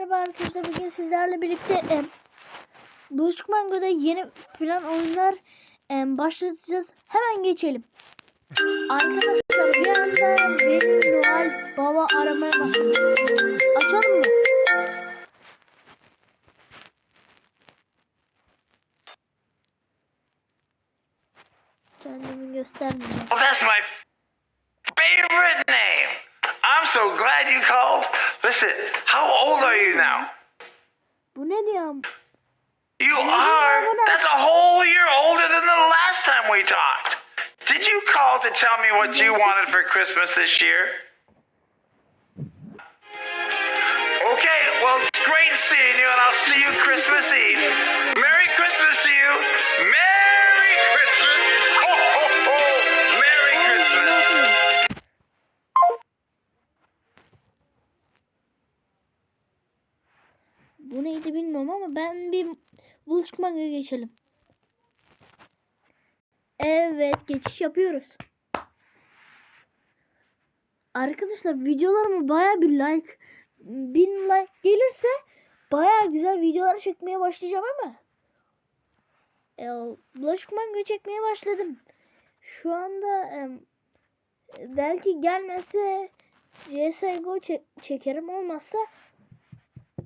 merhaba arkadaşlar. Bugün sizlerle birlikte em, Bulaşık Mango'da yeni filan oyunlar em, başlatacağız. Hemen geçelim. Arkadaşlar bir anda benim Noel Baba aramaya başladı. Açalım mı? Kendimi göstermeyeceğim. Well, that's my favorite name. I'm so glad you called. Listen, how old are you now? Bu ne diyor? You are. That's a whole year older than the last time we talked. Did you call to tell me what you wanted for Christmas this year? Okay, well, it's great seeing you, and I'll see you Christmas Eve. Merry Christmas to you. Merry Christmas. Manga geçelim. Evet geçiş yapıyoruz. Arkadaşlar videolarıma baya bir like bin like gelirse baya güzel videolar çekmeye başlayacağım ama e, bulaşık manga çekmeye başladım. Şu anda em, belki gelmezse CSGO çe- çekerim olmazsa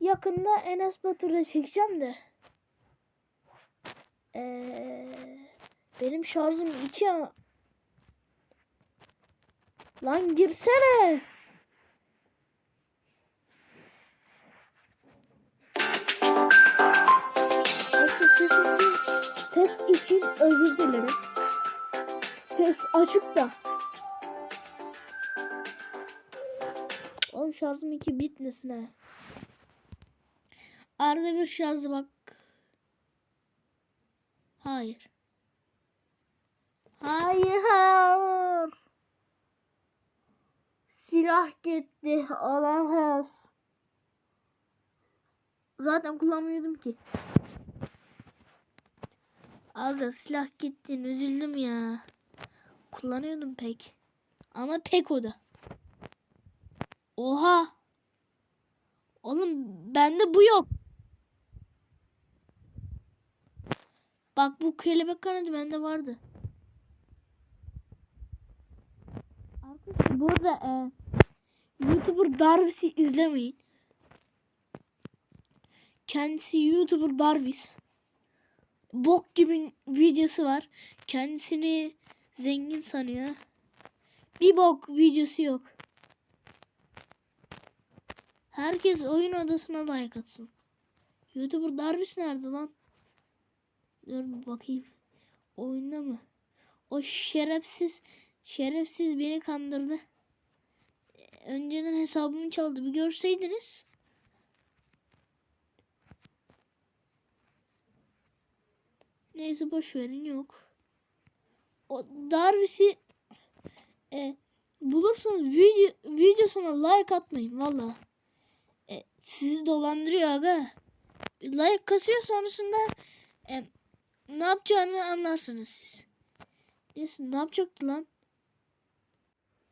yakında Enes Batur'da çekeceğim de. Ee, benim şarjım 2 ama. Lan girsene. Neyse, ses, ses için özür dilerim. Ses açık da. Oğlum şarjım 2 bitmesin ha. Arada bir şarjı bak. Hayır. Hayır. Silah gitti. Olamaz. Zaten kullanmıyordum ki. Arda silah gitti. Üzüldüm ya. Kullanıyordum pek. Ama pek o da. Oha. Oğlum bende bu yok. Bak bu kelebek kanadı bende vardı. Arkadaşlar bu arada e, YouTuber Darvis'i izlemeyin. Kendisi YouTuber Darvis. Bok gibi videosu var. Kendisini zengin sanıyor. Bir bok videosu yok. Herkes oyun odasına like atsın. YouTuber Darvis nerede lan? Dur bakayım. Oyunda mı? O şerefsiz şerefsiz beni kandırdı. Önceden hesabımı çaldı. Bir görseydiniz. Neyse boş verin yok. O Darvis'i e, bulursanız video, videosuna like atmayın valla. E, sizi dolandırıyor aga. Like kasıyor sonrasında e, ne yapacağını anlarsınız siz. Neyse ne yapacaktı lan?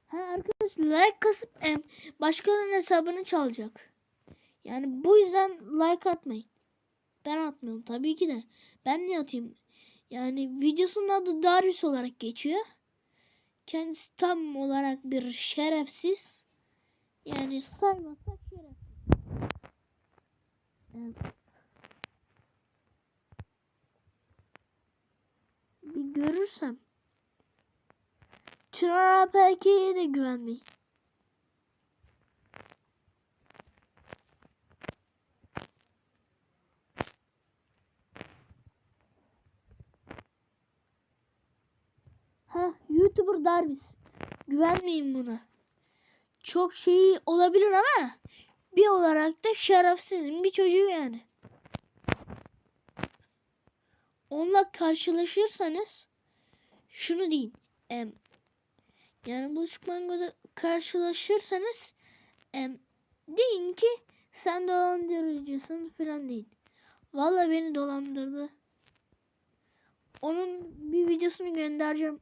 Ha arkadaş like kasıp em, başkalarının hesabını çalacak. Yani bu yüzden like atmayın. Ben atmıyorum tabii ki de. Ben niye atayım? Yani videosunun adı Darius olarak geçiyor. Kendisi tam olarak bir şerefsiz. Yani saymazsak şerefsiz. Evet. bir görürsem. Çınar APK'ye de güvenmeyin. Ha YouTuber Darvis. Güvenmeyin buna. Çok şey olabilir ama bir olarak da şerefsizin bir çocuğu yani. Onunla karşılaşırsanız şunu deyin. Em, yani Bulaşık Mango'da karşılaşırsanız em, deyin ki sen dolandırıcısın falan deyin. Vallahi beni dolandırdı. Onun bir videosunu göndereceğim.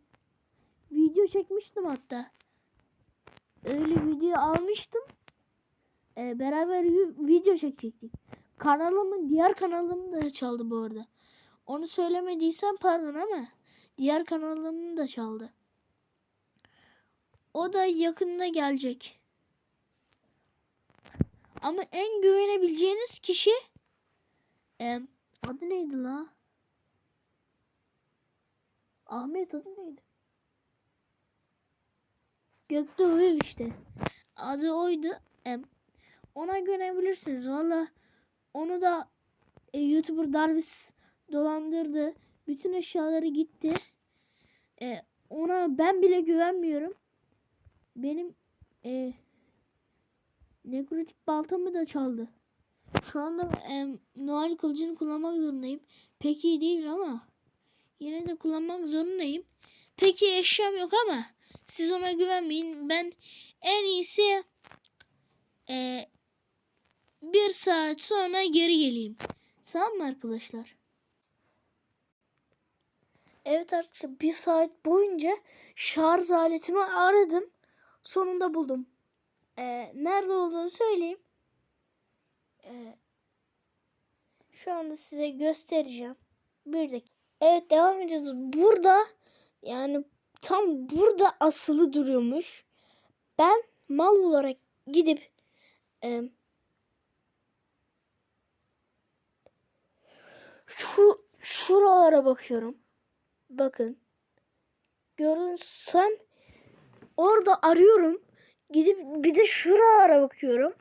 Video çekmiştim hatta. Öyle video almıştım. e, beraber vi- video çekecektik. Kanalımın diğer kanalımı da çaldı bu arada. Onu söylemediysem pardon ama diğer kanalımı da çaldı. O da yakında gelecek. Ama en güvenebileceğiniz kişi e, adı neydi la? Ahmet adı neydi? Göktuğ Ev işte. Adı oydu. E, ona güvenebilirsiniz. Valla onu da e, YouTuber Darvis dolandırdı. Bütün eşyaları gitti. E, ona ben bile güvenmiyorum. Benim e, nekrotik baltamı da çaldı. Şu anda e, Noel kılıcını kullanmak zorundayım. Pek iyi değil ama yine de kullanmak zorundayım. Peki eşyam yok ama siz ona güvenmeyin. Ben en iyisi e, bir saat sonra geri geleyim. Tamam mı arkadaşlar? Evet arkadaşlar bir saat boyunca şarj aletimi aradım. Sonunda buldum. Ee, nerede olduğunu söyleyeyim. Ee, şu anda size göstereceğim. Bir dakika. Evet devam edeceğiz. Burada yani tam burada asılı duruyormuş. Ben mal olarak gidip e, şu şuralara bakıyorum. Bakın. Görünsem orada arıyorum. Gidip bir de şuralara bakıyorum.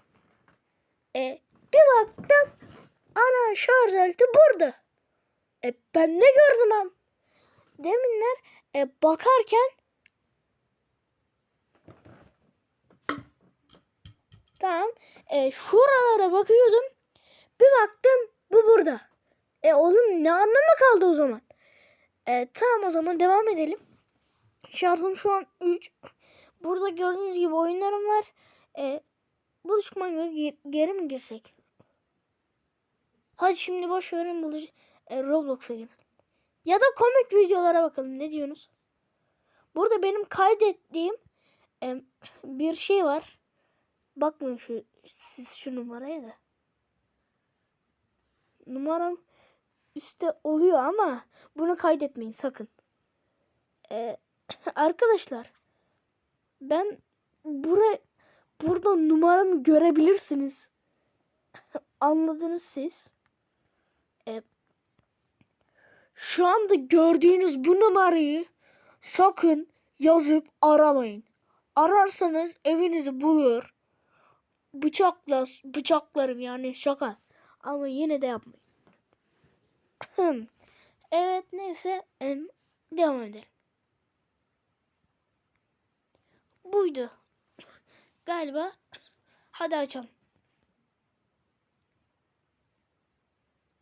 E, bir baktım ana şarj aleti burada. E, ben ne gördüm am? Deminler e, bakarken tamam e, şuralara bakıyordum. Bir baktım bu burada. E oğlum ne anlamı kaldı o zaman? E, tamam o zaman devam edelim. Şarjım şu an 3. Burada gördüğünüz gibi oyunlarım var. E, buluşma ge- geri mi girsek? Hadi şimdi boş verin buluş e, Roblox'a girelim. Ya da komik videolara bakalım. Ne diyorsunuz? Burada benim kaydettiğim e, bir şey var. Bakmayın şu siz şu numaraya da. Numaram üstte oluyor ama bunu kaydetmeyin sakın. Ee, arkadaşlar ben bura burada numaramı görebilirsiniz. Anladınız siz. Ee, şu anda gördüğünüz bu numarayı sakın yazıp aramayın. Ararsanız evinizi bulur. Bıçakla bıçaklarım yani şaka. Ama yine de yapmayın. evet neyse devam edelim. Buydu. Galiba. Hadi açalım.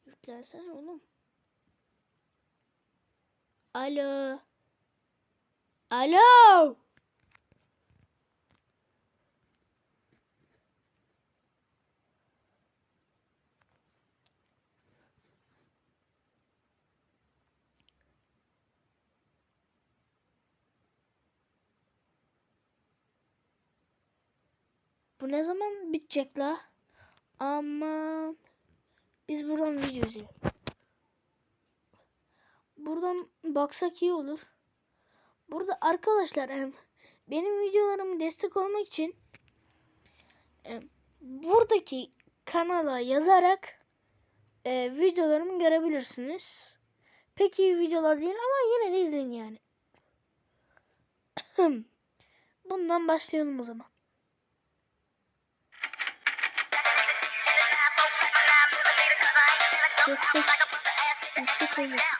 Yüklensene oğlum. Alo. Alo. Bu ne zaman bitecek la? Aman. Biz buradan video izleyelim. Buradan baksak iyi olur. Burada arkadaşlar benim videolarıma destek olmak için buradaki kanala yazarak e, videolarımı görebilirsiniz. Pek iyi videolar değil ama yine de izleyin yani. Bundan başlayalım o zaman. Ses pek yüksek olmasın.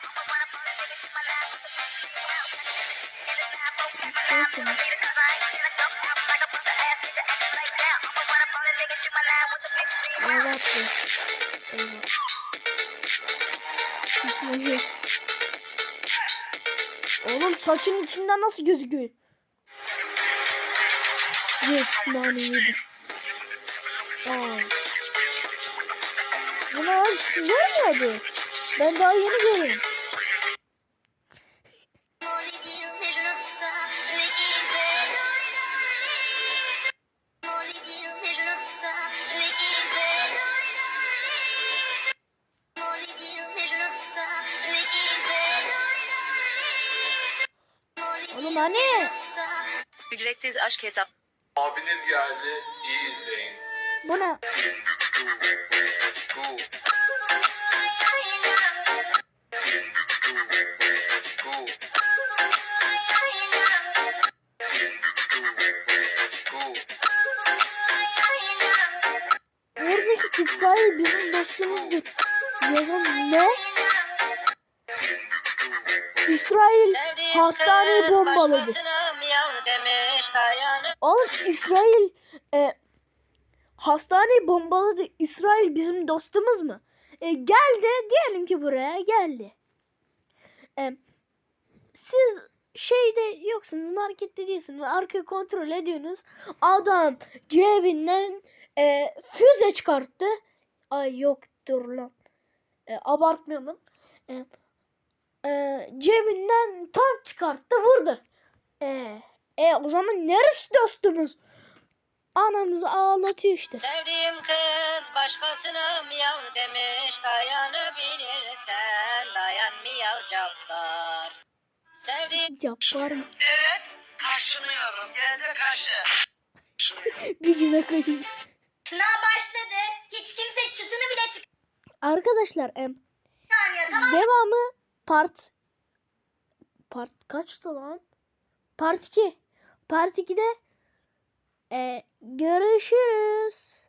Canım. Evet. Evet. Oğlum saçın içinden nasıl gözüküyor? Yes, nane yedi. Aa. Buna görmedi. Ben daha yeni görüyorum. Oğlum anne. Ücretsiz aşk hesap. Abiniz geldi. İyi izleyin. Bu ne? Buradaki İsrail bizim dostumuzdur. Yazan ne? İsrail hastaneyi bombaladı. Oğlum İsrail e, hastaneyi bombaladı. İsrail bizim dostumuz mu? E, geldi diyelim ki buraya geldi. E, siz şeyde yoksunuz markette değilsiniz. Arka kontrol ediyorsunuz. Adam cebinden e, füze çıkarttı. Ay yok dur lan. E, abartmayalım. E, e, cebinden tank çıkarttı vurdu. E, e o zaman neresi dostumuz? Anamızı ağlatıyor işte. Sevdiğim kız başkasına miyav demiş Dayanabilirsen dayan miyav cabbar Sevdiğim Cabbar mı? Evet kaşınıyorum geldi kaşı Bir güzel koyayım. Na başladı. Hiç kimse çıtını bile Arkadaşlar em, çıkarmıyor tamam devamı part part kaçtı lan? Part 2. Part 2'de e, görüşürüz.